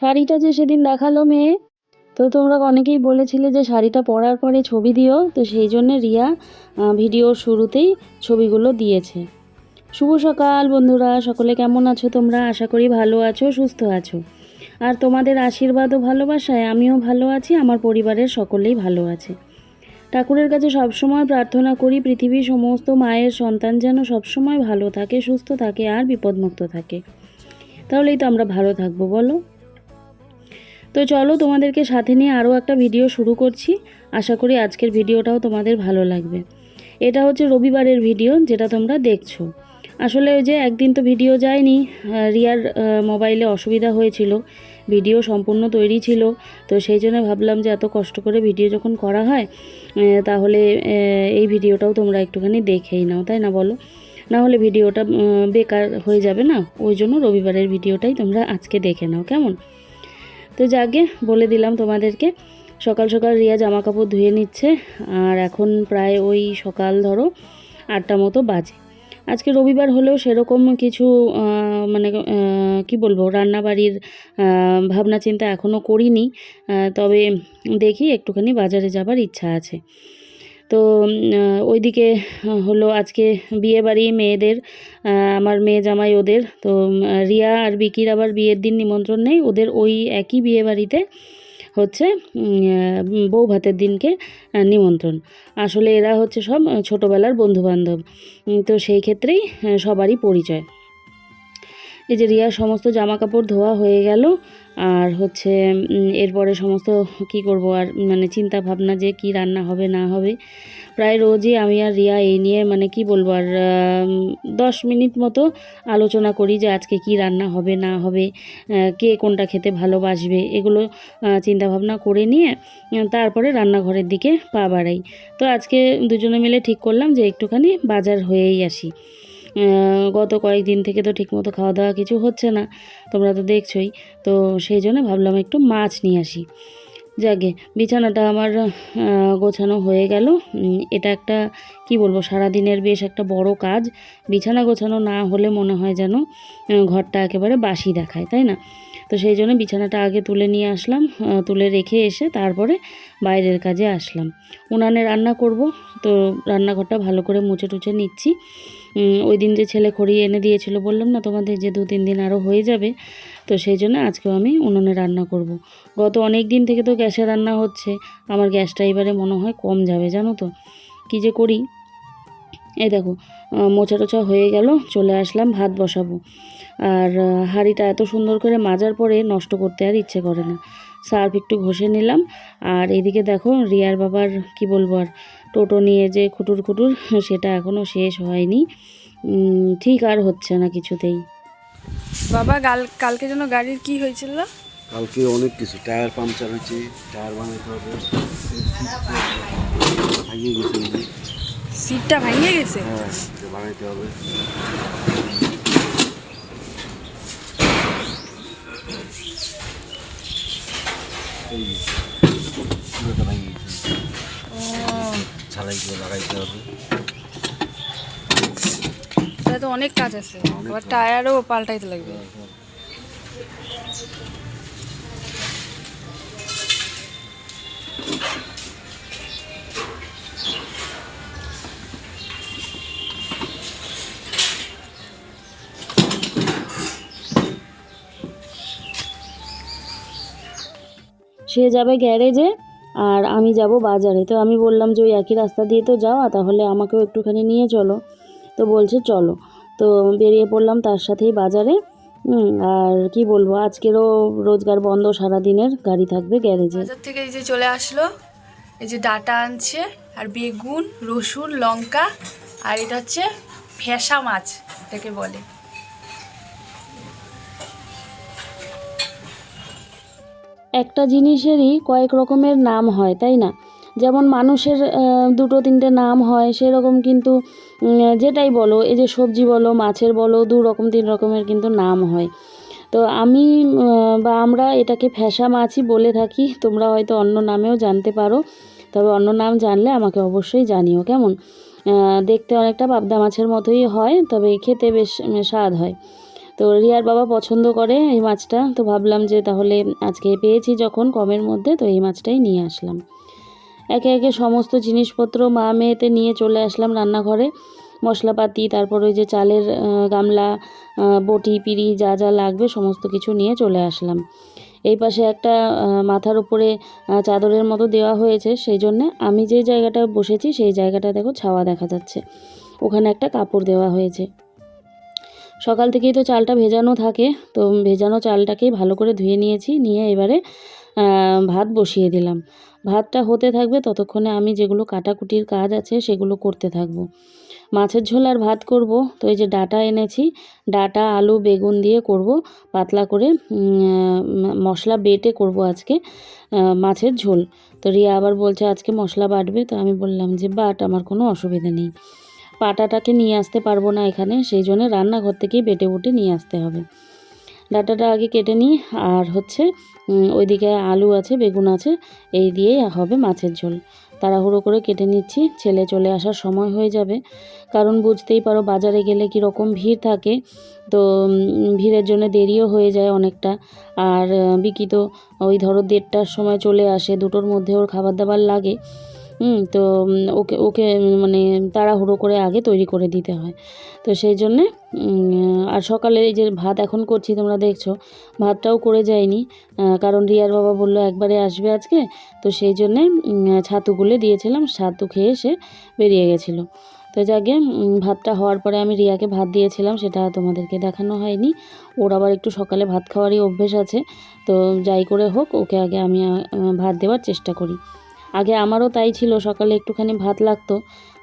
শাড়িটা যে সেদিন দেখাল মেয়ে, তো তোমরা অনেকেই বলেছিলে যে শাড়িটা পরার পরে ছবি দিও, তো সেই জন্য রিয়া ভিডিওর শুরুতেই ছবিগুলো দিয়েছে। শুভ সকাল বন্ধুরা, সকলে কেমন আছো তোমরা? আশা করি ভালো আছো, সুস্থ আছো। আর তোমাদের আশীর্বাদ ও ভালোবাসায় আমিও ভালো আছি, আমার পরিবারের সকলেই ভালো আছে। ঠাকুরের কাছে সবসময় প্রার্থনা করি, পৃথিবীর সমস্ত মায়ের সন্তান যেন সবসময় ভালো থাকে, সুস্থ থাকে আর বিপদমুক্ত থাকে। তাহলেই তো আমরা ভালো থাকব, বলো। তো চলো তোমাদেরকে সাথে নিয়ে আরও একটা ভিডিও শুরু করছি। আশা করি আজকের ভিডিওটাও তোমাদের ভালো লাগবে। এটা হচ্ছে রবিবারের ভিডিও যেটা তোমরা দেখছ। আসলে ওই যে একদিন তো ভিডিও যায়নি রিয়ার মোবাইলে অসুবিধা হয়েছিল, ভিডিও সম্পূর্ণ তৈরি ছিল, তো সেই জন্য ভাবলাম যে এত কষ্ট করে ভিডিও যখন করা হয় তাহলে এই ভিডিওটাও তোমরা একটুখানি দেখেই নাও, তাই না বলো? না হলে ভিডিওটা বেকার হয়ে যাবে না? ওই জন্য রবিবারের ভিডিওটাই তোমরা আজকে দেখে নাও, কেমন? তো যাকে বলে দিলাম তোমাদেরকে, সকাল সকাল রিয়া জামা কাপড় ধুয়ে নিচ্ছে, আর এখন প্রায় ওই সকাল ধরো আটটা মতো বাজে। আজকে রবিবার হলেও সেরকম কিছু মানে কি বলব, রান্নাবাড়ির ভাবনা চিন্তা এখনও করিনি তবে দেখি একটুখানি বাজারে যাবার ইচ্ছা আছে। তো ওইদিকে হলো আজকে বিয়ে বাড়ি মেয়েদের আমার মেয়ে জামাই ওদের। তো রিয়া আর বিকির আবার বিয়ের দিন নিমন্ত্রণ নেই। ওদের ওই একই বিয়ে বাড়িতে হচ্ছে বউ ভাতের দিনকে নিমন্ত্রণ। আসলে এরা হচ্ছে সব ছোটোবেলার বন্ধুবান্ধব। তো সেই ক্ষেত্রেই সবারই পরিচয়। এই যে রিয়ার সমস্ত জামা কাপড় ধোয়া হয়ে গেল, আর হচ্ছে এরপরে সমস্ত কি করব আর মানে চিন্তা ভাবনা যে কি রান্না হবে না হবে। প্রায় রোজই আমি আর রিয়া এই নিয়ে মানে কি বলব আর দশ মিনিট মতো আলোচনা করি যে আজকে কি রান্না হবে না হবে কে কোনটা খেতে ভালোবাসবে, এগুলো চিন্তা ভাবনা করে নিয়ে তারপরে রান্নাঘরের দিকে পা বাড়াই। তো আজকে দুজনে মিলে ঠিক করলাম যে একটুখানি বাজার হয়েই আসি। গত কয়েকদিন থেকে তো ঠিকমতো খাওয়া দাওয়া কিছু হচ্ছে না, তোমরা তো দেখছোই। তো সেই জন্য ভাবলাম একটু মাছ নিয়ে আসি। যাকে, বিছানাটা আমার গোছানো হয়ে গেল। এটা একটা, কি বলব, সারাদিনের বেশ একটা বড় কাজ। বিছানা গোছানো না হলে মনে হয় যেন ঘরটা একেবারে বাসি দেখায়, তাই না? তো সেই জন্য বিছানাটা আগে তুলে নিয়ে আসলাম তুলে রেখে এসে তারপরে বাইরের কাজে আসলাম। উনানে রান্না করব, তো রান্নাঘরটা ভালো করে মুছে টুছে নিচ্ছি। ওই দিন যে ছেলে খড়ি এনে দিয়েছিল, বললাম, না, তোমাদের যে দু তিন দিন আরও হয়ে যাবে, তো সেই জন্য আজকেও আমি উনুনে রান্না করব। গত অনেক দিন থেকে তো গ্যাসে রান্না হচ্ছে, আমার গ্যাসটা এবারে মনে হয় কম যাবে, জানো তো। কী যে করি? এই দেখো মোচা টোচা হয়ে গেল, চলে আসলাম, ভাত বসাবো। আর হাঁড়িটা এত সুন্দর করে মাজার পরে নষ্ট করতে আর ইচ্ছে করে না। সার্ফ একটু ঘষে নিলাম। আর এদিকে দেখো রিয়ার বাবার কি বলব আর টোটো নিয়ে যে খুটুর খুটুর সেটা এখনও শেষ হয়নি। ঠিক আর হচ্ছে না কিছুতেই। বাবা কাল কালকে যেন গাড়ির কি হয়েছিল? কালকে অনেক কিছু টায়ার পাংচার হয়েছে টায়ার বানাইতে হবে ভাঙিয়ে গেছে। সিটটা ভেঙে গেছে? হ্যাঁ বানাইতে হবে। এই পুরোটা তো অনেক কাজ আছে। আবার টায়ারও পাল্টাইতে লাগবে। সে যাবে গ্যারেজে আর আমি যাব বাজারে। তো আমি বললাম যে ওই একই রাস্তা দিয়ে তো যাওয়া, তাহলে আমাকেও একটুখানি নিয়ে চলো। তো বলছে চলো। তো বেরিয়ে পড়লাম তার সাথেই বাজারে। আর কি বলব, আজকেরও রোজগার বন্ধ সারা দিনের গাড়ি থাকবে গ্যারেজে। থেকে এই যে চলে আসলো, এই যে ডাটা আনছে, আর বেগুন, রসুন, লঙ্কা, আর এটা হচ্ছে ফেসা মাছ, এটাকে বলে। একটা জিনিসেরই কয়েক রকমের নাম হয়, তাই না? যেমন মানুষের দুটো তিনটে নাম হয়, সেরকম কিন্তু যেটাই বলো, এই যে সবজি বলো, মাছের বলো, দু রকম, তিন রকমের কিন্তু নাম হয়। তো আমি বা আমরা এটাকে ফ্যাসা মাছই বলে থাকি, তোমরা হয়তো অন্য নামেও জানতে পারো। তবে অন্য নাম জানলে আমাকে অবশ্যই জানিও, কেমন? দেখতে অনেকটা পাবদা মাছের মতোই হয়, তবে খেতে বেশ স্বাদ হয়। তো রিয়ার বাবা পছন্দ করে এই মাছটা, তো ভাবলাম যে তাহলে আজকে পেয়েছি যখন কমের মধ্যে, তো এই মাছটাই নিয়ে আসলাম। একে একে সমস্ত জিনিসপত্র মা মেয়েতে নিয়ে চলে আসলাম রান্নাঘরে। মশলাপাতি, তারপর ওই যে চালের গামলা বটি, পিড়ি, যা যা লাগবে সমস্ত কিছু নিয়ে চলে আসলাম। এই পাশে একটা মাথার উপরে চাদরের মতো দেওয়া হয়েছে, সেই জন্যে আমি যে জায়গাটা বসেছি, সেই জায়গাটা দেখো ছাওয়া দেখা যাচ্ছে। ওখানে একটা কাপড় দেওয়া হয়েছে। সকাল থেকেই তো চালটা ভেজানো থাকে, তো ভেজানো চালটাকেই ভালো করে ধুয়ে নিয়েছি, নিয়ে এবারে ভাত বসিয়ে দিলাম। ভাতটা হতে থাকবে ততক্ষণে আমি যেগুলো কাটাকুটির কাজ আছে সেগুলো করতে থাকব। মাছের ঝোল আর ভাত করব, তো এই যে ডাটা এনেছি, ডাটা, আলু, বেগুন দিয়ে করব, পাতলা করে মশলা বেটে করব আজকে মাছের ঝোল। তো রিয়া আবার বলছে, আজকে মশলা বাটবে? তো আমি বললাম যে, বাট, আমার কোনো অসুবিধা নেই। পাটাটাকে নিয়ে আসতে পারব না এখানে, সেই জন্য রান্নাঘর থেকেই বেটে বুটে নিয়ে আসতে হবে। ডাটাটা আগে কেটে নিই, আর হচ্ছে ওইদিকে আলু আছে, বেগুন আছে, এই দিয়েই হবে মাছের ঝোল। তাড়াহুড়ো করে কেটে নিচ্ছি, ছেলে চলে আসার সময় হয়ে যাবে। কারণ বুঝতেই পারো বাজারে গেলে কি রকম ভিড় থাকে, তো ভিড়ের জন্য দেরিও হয়ে যায় অনেকটা। আর, বিকি তো ওই ধরো দেড়টার সময় চলে আসে, দুটোর মধ্যে ওর খাবার দাবার লাগে। হুম, তো ওকে ওকে মানে তাড়াহুড়ো করে আগে তৈরি করে দিতে হয়। তো সেই জন্যে আর সকালে এই যে ভাত এখন করছি তোমরা দেখছ, ভাতটাও করে যায়নি কারণ রিয়ার বাবা বলল একবারে আসবে আজকে, তো সেই জন্যে ছাতু গুলে দিয়েছিলাম, ছাতু খেয়ে সে বেরিয়ে গেছিল। তো যাকে ভাতটা হওয়ার পরে আমি রিয়াকে ভাত দিয়েছিলাম, সেটা তোমাদেরকে দেখানো হয়নি। ওর আবার একটু সকালে ভাত খাওয়ারই অভ্যেস আছে, তো যাই করে হোক, ওকে আগে আমি ভাত দেওয়ার চেষ্টা করি। আগে আমারও তাই ছিল, সকালে একটুখানি ভাত লাগতো।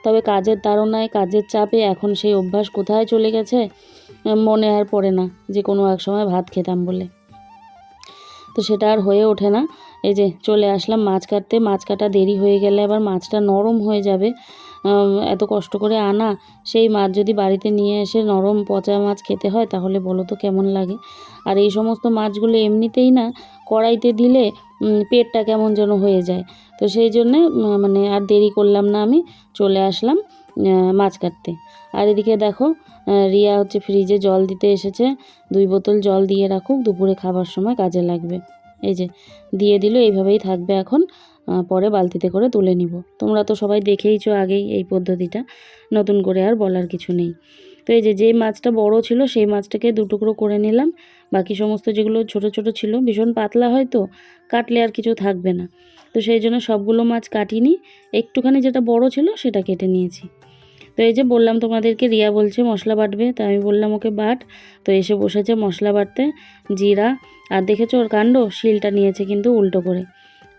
তবে কাজের তাড়নায়, কাজের চাপে এখন সেই অভ্যাস কোথায় চলে গেছে মনে আর পড়ে না, যে কোনো এক সময় ভাত খেতাম বলে। তো সেটা আর হয়ে ওঠে না। এই যে চলে আসলাম মাছ কাটতে, মাছ কাটা দেরি হয়ে গেলে আবার মাছটা নরম হয়ে যাবে। এত কষ্ট করে আনা, সেই মাছ যদি বাড়িতে নিয়ে এসে নরম পচা মাছ খেতে হয়, তাহলে বলো তো কেমন লাগে? আর এই সমস্ত মাছগুলো এমনিতেই না, কড়াইতে দিলে পেটটা কেমন যেন হয়ে যায়। তো সেই জন্যে মানে আর দেরি করলাম না আমি, চলে আসলাম মাছ কাটতে। আর এদিকে দেখো রিয়া হচ্ছে ফ্রিজে জল দিতে এসেছে। দুই বোতল জল দিয়ে রাখুক, দুপুরে খাবার সময় কাজে লাগবে। এই যে, দিয়ে দিল, এইভাবেই থাকবে এখন। পরে বালতিতে করে তুলে নিব। তোমরা তো সবাই দেখেইছো আগেই এই পদ্ধতিটা, নতুন করে আর বলার কিছু নেই। তো এই যে যেই মাছটা বড় ছিল সেই মাছটাকে দু টুকরো করে নিলাম। বাকি সমস্ত যেগুলো ছোট ছোট ছিল, ভীষণ পাতলা হয় তো, কাটলে আর কিছু থাকবে না। তো সেই জন্য সবগুলো মাছ কাটিনি, একটুখানি যেটা বড় ছিল সেটা কেটে নিয়েছি। তো এই যে, বললাম তোমাদেরকে, রিয়া বলছে মশলা বাটবে, তো আমি বললাম ওকে বাট। তো এসে বসেছে মশলা বাটতে, জিরা, আর দেখেছ ওর কাণ্ড? শিলটা নিয়েছে কিন্তু উল্টো করে।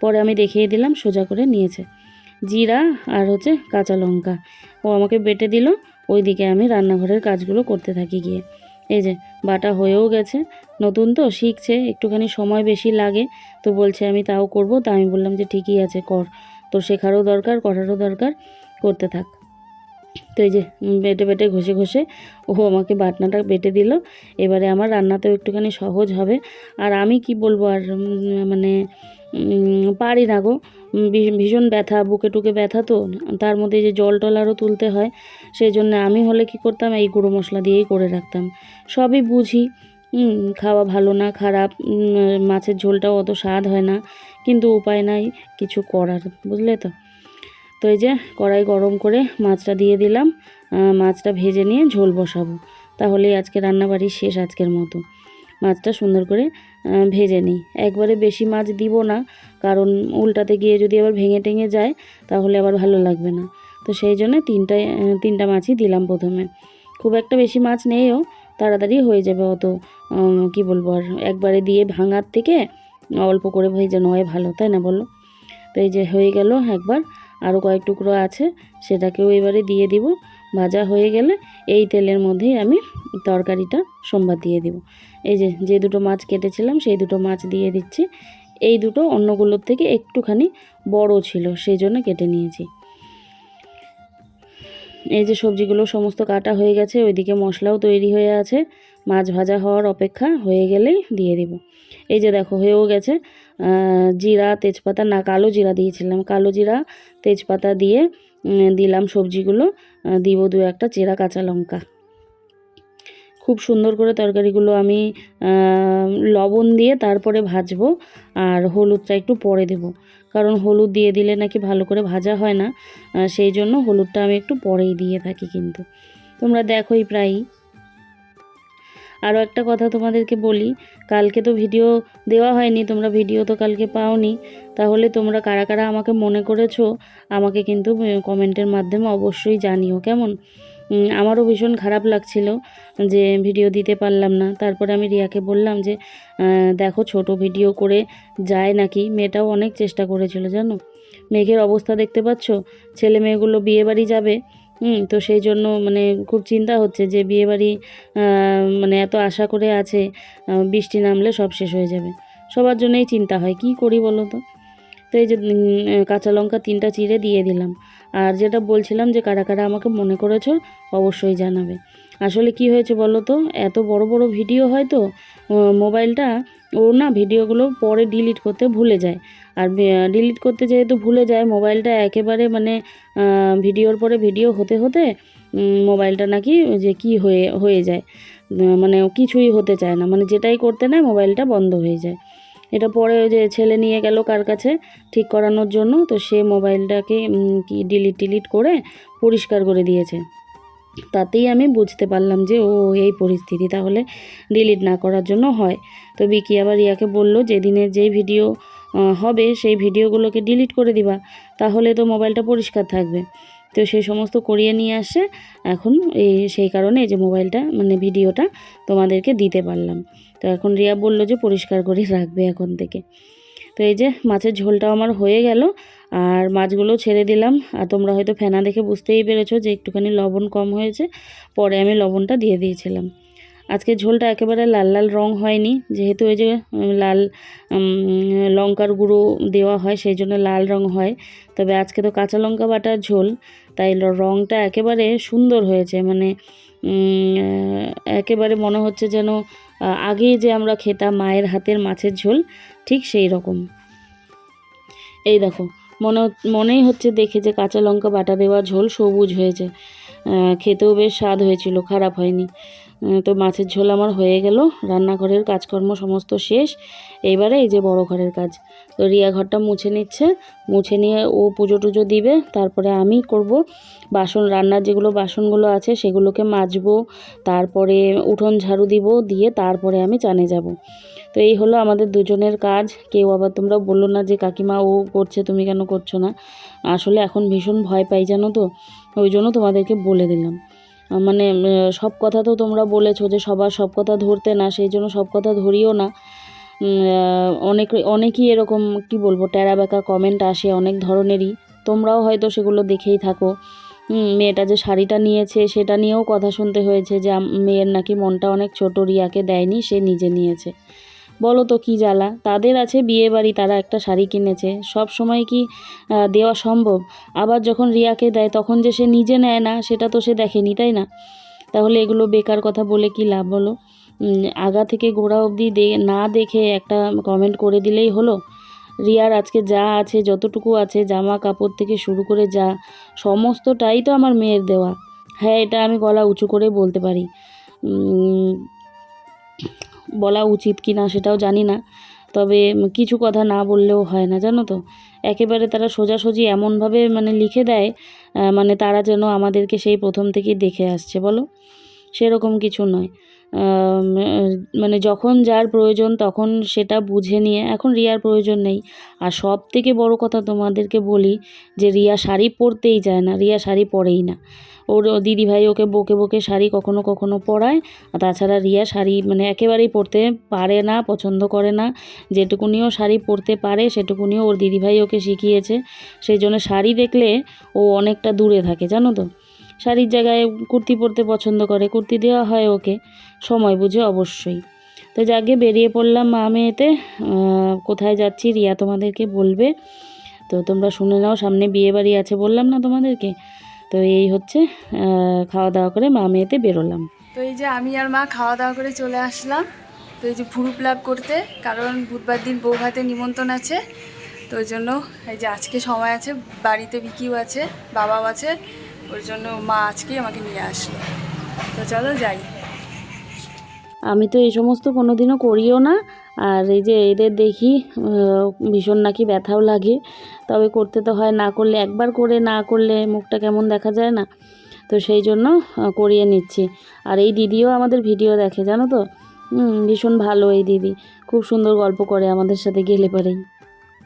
পরে আমি দেখিয়ে দিলাম, সোজা করে নিয়েছে। জিরা আর হচ্ছে কাঁচা লঙ্কা। ও আমাকে বেটে দিল, ওইদিকে আমি রান্নাঘরের কাজগুলো করতে থাকি গিয়ে। এই যে, বাটা হয়েও গেছে। নতুন তো, শিখছে, একটুখানি সময় বেশি লাগে। তো বলছে, আমি তাও করব। তা আমি বললাম যে, ঠিকই আছে, কর। তো শেখারও দরকার, করারও দরকার, করতে থাক। তো এই যে বেটে বেটে ঘষে ঘষে ও আমাকে বাটনাটা বেটে দিল। এবারে আমার রান্নাতেও একটুখানি সহজ হবে। আর আমি কি বলব আর মানে পারি না গো। ভীষণ ব্যথা, বুকে টুকে ব্যথা তো। তার মধ্যে যে জল টল আরও তুলতে হয় সেই জন্য আমি হলে কি করতাম, এই গুঁড়ো মশলা দিয়েই করে রাখতাম। সবই বুঝি খাওয়া ভালো না, খারাপ মাছের ঝোলটাও অত স্বাদ হয় না। কিন্তু উপায় নাই, কিছু করার, বুঝলে তো? তো এই যে কড়াই গরম করে মাছটা দিয়ে দিলাম মাছটা ভেজে নিয়ে ঝোল বসাবো। তাহলেই আজকে রান্নাবাড়ি শেষ আজকের মতো। মাছটা সুন্দর করে ভেজে নিই। একবারে বেশি মাছ দিব না কারণ উল্টাতে গিয়ে যদি আবার ভেঙে টেঙে যায় তাহলে আবার ভালো লাগবে না। তো সেই জন্য তিনটায় আহ, তিনটা মাছই দিলাম প্রথমে। খুব একটা বেশি মাছ নেইও তাড়াতাড়ি হয়ে যাবে অত কি বলব আর একবারে দিয়ে ভাঙার থেকে অল্প করে ভেজে নেওয়াই ভালো তাই না বলো? তো এই যে হয়ে গেল একবার আরও কয়েক টুকরো আছে, সেটাকেও এবারে দিয়ে দিব। ভাজা হয়ে গেলে এই তেলের মধ্যেই আমি তরকারিটা সোমবার দিয়ে দিব। এই যে যে দুটো মাছ কেটেছিলাম, সেই দুটো মাছ দিয়ে দিচ্ছি। এই দুটো অন্যগুলোর থেকে একটুখানি বড় ছিল সেই জন্য কেটে নিয়েছি। এই যে সবজিগুলো সমস্ত কাটা হয়ে গেছে, ওইদিকে মশলাও তৈরি হয়ে আছে। মাছ ভাজা হওয়ার অপেক্ষা হয়ে গেলেই দিয়ে দিব। এই যে দেখো, হয়েও গেছে। জিরা, তেজপাতা না, কালো জিরা দিয়েছিলাম। কালো জিরা, তেজপাতা দিয়ে দিলাম সবজিগুলো। দিব দু একটা চেরা কাঁচা লঙ্কা। খুব সুন্দর করে তরকারিগুলো আমি লবণ দিয়ে তারপরে ভাজবো আর হলুদটা একটু পরে দেব। কারণ হলুদ দিয়ে দিলে নাকি ভালো করে ভাজা হয় না। সেই জন্য হলুদটা আমি একটু পরেই দিয়ে থাকি কিন্তু। তোমরা দেখোই প্রায়ই। আরও একটা কথা তোমাদেরকে বলি, কালকে তো ভিডিও দেওয়া হয়নি, তোমরা ভিডিও তো কালকে পাওনি। তাহলে তোমরা কারা কারা আমাকে মনে করেছ, আমাকে কিন্তু কমেন্টের মাধ্যমে অবশ্যই জানিও, কেমন? আমারও ভীষণ খারাপ লাগছিল যে ভিডিও দিতে পারলাম না। তারপরে আমি রিয়াকে বললাম যে দেখো ছোট ভিডিও করে যায় নাকি? মেয়েটাও অনেক চেষ্টা করেছিল, জানো? মেঘের অবস্থা দেখতে পাচ্ছ? ছেলে মেয়েগুলো বিয়ে বাড়ি যাবে হুম, তো সেই জন্য মানে খুব চিন্তা হচ্ছে যে বিয়ে বাড়ি মানে এত আশা করে আছে বৃষ্টি নামলে সব শেষ হয়ে যাবে। সবার জন্যই চিন্তা হয়, কি করি বলো তো? তো এই যে কাঁচা লঙ্কা তিনটা চিড়ে দিয়ে দিলাম। আর যেটা বলছিলাম যে কারা কারা আমাকে মনে করেছ, অবশ্যই জানাবে। আসলে কি হয়েছে বলো তো, এত বড় বড় ভিডিও হয় তো মোবাইলটা ও না ভিডিওগুলো পরে ডিলিট করতে ভুলে যায়। আর ডিলিট করতে যেহেতু ভুলে যায়, মোবাইলটা একেবারে মানে ভিডিওর পরে ভিডিও হতে হতে মোবাইলটা নাকি যে কি হয়ে হয়ে যায়। মানে কিছুই হতে চায় না মানে যেটাই করতে নেয়, মোবাইলটা বন্ধ হয়ে যায়। এটা পরে যে ছেলে নিয়ে গেল কার কাছে ঠিক করানোর জন্য, তো সে মোবাইলটাকে কি ডিলিট টিলিট করে পরিষ্কার করে দিয়েছে। তাতেই আমি বুঝতে পারলাম যে, ও, এই পরিস্থিতি তাহলে ডিলিট না করার জন্য হয়। তো বিকি আবার রিয়াকে বলল যেদিনের যেই ভিডিও হবে সেই ভিডিওগুলোকে ডিলিট করে দিবা, তাহলে তো মোবাইলটা পরিষ্কার থাকবে। তো সেই সমস্ত করিয়ে নিয়ে আসে। এখন এই সেই কারণে যে মোবাইলটা মানে ভিডিওটা তোমাদেরকে দিতে পারলাম। তো এখন রিয়া বলল যে, পরিষ্কার করে রাখবে এখন থেকে। তো এই যে মাছের ঝোলটাও আমার হয়ে গেল, আর মাছগুলো ছেড়ে দিলাম। আর তোমরা হয়তো ফেনা দেখে বুঝতেই পেরেছ যে একটুখানি লবণ কম হয়েছে, পরে আমি লবণটা দিয়ে দিয়েছিলাম। আজকে ঝোলটা একেবারে লাল লাল রং হয়নি, যেহেতু ওই যে লাল লঙ্কার গুঁড়ো দেওয়া হয় সেই জন্য লাল রং হয়। তবে আজকে তো কাঁচা লঙ্কা বাটার ঝোল, তাই রংটা একেবারে সুন্দর হয়েছে মানে একেবারে মনে হচ্ছে যেন আগেই যে আমরা খেতাম মায়ের হাতের মাছের ঝোল, ঠিক সেই রকম। এই দেখো, মনে মনেই হচ্ছে দেখে যে কাঁচা লঙ্কা বাটা দেওয়া ঝোল সবুজ হয়েছে। খেতেও বেশ স্বাদ হয়েছিল, খারাপ হয়নি। তো মাছের ঝোল আমার হয়ে গেল, রান্নাঘরের কাজকর্ম সমস্ত শেষ। এইবারে এই যে বড় ঘরের কাজ। তো রিয়া ঘরটা মুছে নিচ্ছে। মুছে নিয়ে ও পুজো টুজো দিবে। তারপরে আমি করব বাসন, রান্নার যেগুলো বাসনগুলো আছে সেগুলোকে মাজবো। তারপরে উঠোন ঝাড়ু দিব দিয়ে তারপরে আমি চানে যাব। তো এই হলো আমাদের দুজনের কাজ। কেউ আবার তোমরা বলল না যে, কাকিমা, ও করছে, তুমি কেন করছ না? আসলে এখন ভীষণ ভয় পাই, জানো তো? ওই জন্য তোমাদেরকে বলে দিলাম। মানে সব কথা তো তোমরা বলেছ যে, সবার সব কথা ধরতে না, সেই জন্য সব কথা ধরিও না। অনেক, অনেকই এরকম, কি বলব ট্যারা বেঁকা কমেন্ট আসে অনেক ধরনেরই। তোমরাও হয়তো সেগুলো দেখেই থাকো। মেয়েটা যে শাড়িটা নিয়েছে, সেটা নিয়েও কথা শুনতে হয়েছে যে মেয়ের নাকি মনটা অনেক ছোট, রিয়াকে দেয়নি, সে নিজে নিয়েছে। বলো তো কি জ্বালা? তাদের আছে বিয়ে বাড়ি তারা একটা শাড়ি কিনেছে। সব সময় কি দেওয়া সম্ভব? আবার যখন রিয়াকে দেয়, তখন যে সে নিজে নেয় না, সেটা তো সে দেখেনি, তাই না? তাহলে এগুলো বেকার কথা বলে কি লাভ, বলো? আগা থেকে গোড়া অবধি না দেখে একটা কমেন্ট করে দিলেই হলো। রিয়ার আজকে যা আছে, যতটুকু আছে, জামা কাপড় থেকে শুরু করে যা, সমস্তটাই তো আমার মেয়ের দেওয়া। হ্যাঁ এটা আমি গলা উঁচু করে বলতে পারি। বলা উচিত কি না সেটাও জানি না। তবে কিছু কথা না বললেও হয় না, জানো তো? একেবারে তারা সোজাসুজি এমনভাবে মানে লিখে দেয় মানে তারা যেন আমাদেরকে সেই প্রথম থেকেই দেখে আসছে, বলো? সেরকম কিছু নয়। মানে যখন যার প্রয়োজন তখন সেটা বুঝে নিয়ে, এখন রিয়ার প্রয়োজন নেই। আর সব থেকে বড় কথা তোমাদেরকে বলি যে রিয়া শাড়ি পরতেই যায় না, রিয়া শাড়ি পরেই না। ওর দিদিভাই ওকে বকে বকে শাড়ি কখনো কখনো পরায়, আর তাছাড়া রিয়া শাড়ি মানে একেবারেই পরতে পারে না, পছন্দ করে না। যেটুকুনিও শাড়ি পরতে পারে সেটুকুনিও ওর দিদিভাই ওকে শিখিয়েছে। সেই জন্য শাড়ি দেখলে ও অনেকটা দূরে থাকে, জানো তো? শাড়ির জায়গায় কুর্তি পরতে পছন্দ করে, কুর্তি দেওয়া হয় ওকে, সময় বুঝে অবশ্যই। তো যাকে বেরিয়ে পড়লাম মা মেয়েতে কোথায় যাচ্ছি রিয়া তোমাদেরকে বলবে। তো তোমরা শুনে নাও, সামনে বিয়ে বাড়ি আছে বললাম না তোমাদেরকে? তো এই হচ্ছে খাওয়া দাওয়া করে মা মেয়েতে বেরোলাম। তো এই যে আমি আর মা খাওয়া দাওয়া করে চলে আসলাম। তো এই যে ভুরু প্লাগ করতে, কারণ বুধবার দিন বউ ভাতে নিমন্ত্রণ আছে। তো ওই জন্য এই যে আজকে সময় আছে, বাড়িতে বিকিও আছে, বাবাও আছে। ওই জন্য মা আজকেই আমাকে নিয়ে আসলো। তো চলো যাই। আমি তো এই সমস্ত কোনো দিনও করিও না আর এই যে এদের দেখি ভীষণ নাকি ব্যথাও লাগে। তবে করতে তো হয় না করলে একবার করে না করলে মুখটা কেমন দেখা যায় না। তো সেই জন্য করিয়ে নিচ্ছি। আর এই দিদিও আমাদের ভিডিও দেখে জানো তো? ভীষণ ভালো এই দিদি। খুব সুন্দর গল্প করে আমাদের সাথে গেলে পরেই।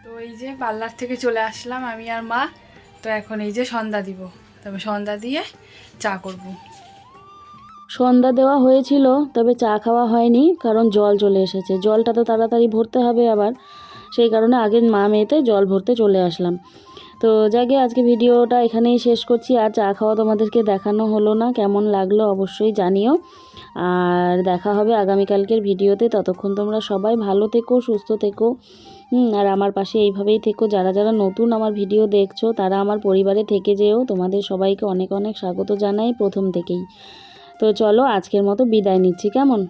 তো এই যে পার্লার থেকে চলে আসলাম আমি আর মা। তো এখন এই যে সন্ধ্যা দিব। তবে সন্ধ্যা দিয়ে চা করব। সন্ধ্যা দেওয়া হয়েছিল, তবে চা খাওয়া হয়নি, কারণ জল চলে এসেছে। জলটা তো তাড়াতাড়ি ভরতে হবে আবার। সেই কারণে আগে মা মেয়েতে জল ভরতে চলে আসলাম। তো যাকে আজকে ভিডিওটা এখানেই শেষ করছি। আর চা খাওয়া তোমাদেরকে দেখানো হলো না। কেমন লাগল অবশ্যই জানিও। আর দেখা হবে আগামীকালকের ভিডিওতে। ততক্ষণ তোমরা সবাই ভালো থেকো, সুস্থ থেকো। আর আমার পাশে এইভাবেই থেকো। যারা যারা নতুন আমার ভিডিও দেখছ, তারা আমার পরিবারে থেকে যেও। তোমাদের সবাইকে অনেক অনেক স্বাগত জানাই প্রথম থেকেই। তো চলো, আজকের মতো বিদায় নিচ্ছি। কেমন?